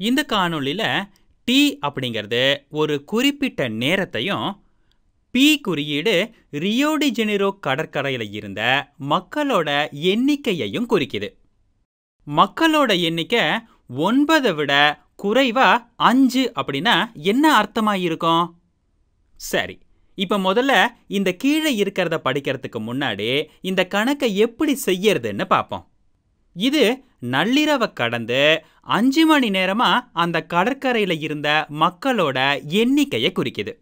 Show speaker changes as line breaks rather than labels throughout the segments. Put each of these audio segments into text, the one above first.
இந்த காணொளியில் டி அப்படிங்கிறது ஒரு குறிப்பிட்ட நேரத்தையும் பி குறியீடு ரியோடி ஜெனிரோ கடற்கரையில் இருந்த மக்களோட எண்ணிக்கையையும் குறிக்குது. மக்களோட எண்ணிக்கை ஒன்பதை விட குறைவா அஞ்சு அப்படின்னா என்ன அர்த்தமாக இருக்கும்? சரி இப்போ முதல்ல இந்த கீழே இருக்கிறத படிக்கிறதுக்கு முன்னாடி இந்த கணக்கை எப்படி செய்யறதுன்னு பார்ப்போம். இது நள்ளிரவை கடந்து அஞ்சு மணி நேரமா அந்த கடற்கரையில் இருந்த மக்களோட எண்ணிக்கையை குறிக்குது.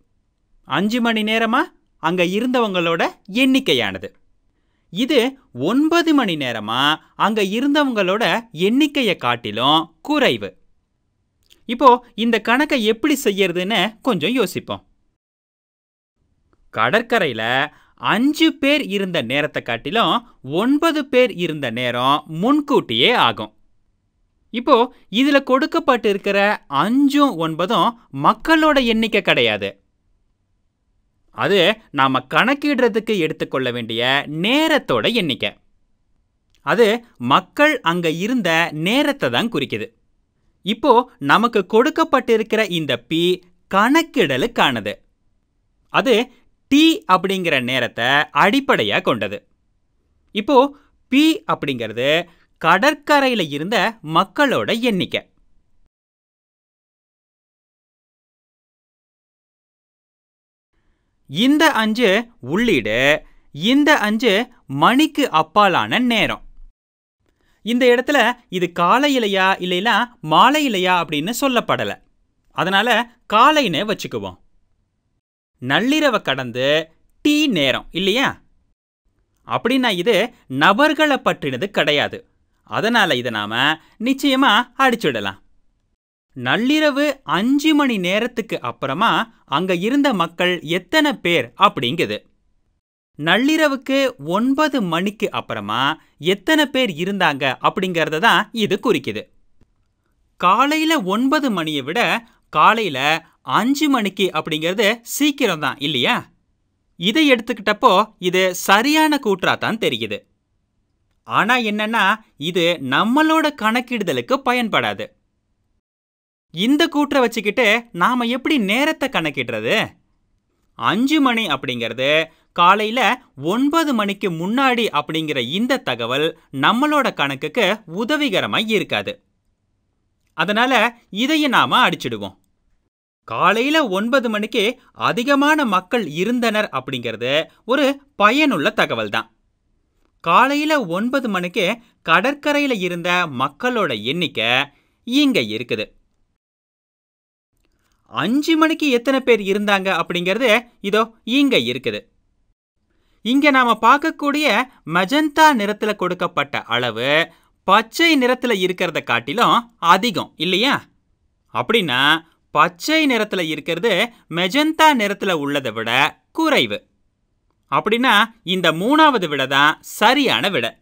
அஞ்சு மணி நேரமா அங்கே இருந்தவங்களோட எண்ணிக்கையானது. இது ஒன்பது மணி நேரமா அங்கே இருந்தவங்களோட எண்ணிக்கையை காட்டிலும் குறைவு. இப்போ இந்த கணக்கை எப்படி செய்யறதுன்னு கொஞ்சம் யோசிப்போம். கடற்கரையில் அஞ்சு பேர் இருந்த நேரத்தை காட்டிலும் ஒன்பது பேர் இருந்த நேரம் முன்கூட்டியே ஆகும். இப்போ இதுல கொடுக்கப்பட்டு இருக்கிற அஞ்சும் ஒன்பதும் மக்களோட எண்ணிக்கை கிடையாது. அது நாம கணக்கிடுறதுக்கு எடுத்துக்கொள்ள வேண்டிய நேரத்தோட எண்ணிக்கை. அது மக்கள் அங்க இருந்த நேரத்தை தான் குறிக்குது. இப்போ நமக்கு கொடுக்கப்பட்டிருக்கிற இந்த பி கணக்கிடலுக்கானது. அது டி அப்படிங்கிற நேரத்தை அடிப்படையாக கொண்டது. இப்போ பி அப்படிங்கிறது கடற்கரையில் இருந்த மக்களோட எண்ணிக்கை. இந்த அஞ்சு உள்ளீடு இந்த அஞ்சு மணிக்கு அப்பாலான நேரம். இந்த இடத்துல இது காலையிலையா இல்லைனா மாலையிலையா அப்படின்னு சொல்லப்படலை. அதனால காலைன்னு வச்சுக்குவோம். நள்ளிரவை கடந்து டீ நேரம் இல்லையா? அப்படின்னா இது நபர்களை பற்றினது கிடையாது. அதனால இதை நாம நிச்சயமா அடிச்சுடலாம். நள்ளிரவு அஞ்சு மணி நேரத்துக்கு அப்புறமா அங்க இருந்த மக்கள் எத்தனை பேர் அப்படிங்குது. நள்ளிரவுக்கு ஒன்பது மணிக்கு அப்புறமா எத்தனை பேர் இருந்தாங்க அப்படிங்கிறத தான் இது குறிக்குது. காலையில ஒன்பது மணியை விட காலையில அஞ்சு மணிக்கு அப்படிங்கிறது சீக்கிரம் தான் இல்லையா? இதை எடுத்துக்கிட்டப்போ இது சரியான கூற்றா தான் தெரியுது. ஆனால் என்னன்னா இது நம்மளோட கணக்கிடுதலுக்கு பயன்படாது. இந்த கூற்றை வச்சுக்கிட்டு நாம எப்படி நேரத்தை கணக்கிடுறது? அஞ்சு மணி அப்படிங்கிறது காலையில ஒன்பது மணிக்கு முன்னாடி அப்படிங்கிற இந்த தகவல் நம்மளோட கணக்குக்கு உதவிகரமாக இருக்காது. அதனால இதையும் நாம அடிச்சிடுவோம். காலையில் ஒன்பது மணிக்கு அதிகமான மக்கள் இருந்தனர் அப்படிங்கிறது ஒரு பயனுள்ள தகவல் தான் காலையில் ஒன்பது மணிக்கு கடற்கரையில் இருந்த மக்களோட எண்ணிக்கை இங்கே இருக்குது. அஞ்சு மணிக்கு எத்தனை பேர் இருந்தாங்க அப்படிங்கிறது இதோ இங்கே இருக்குது. இங்கே நாம பார்க்கக்கூடிய மெஜந்தா நிறத்தில் கொடுக்கப்பட்ட அளவு பச்சை நிறத்தில் இருக்கிறத காட்டிலும் அதிகம் இல்லையா? அப்படின்னா பச்சை நிறத்துல இருக்கிறது மெஜந்தா நிறத்துல உள்ளதை விட குறைவு. அப்படின்னா இந்த மூணாவது விட தான் சரியான விட.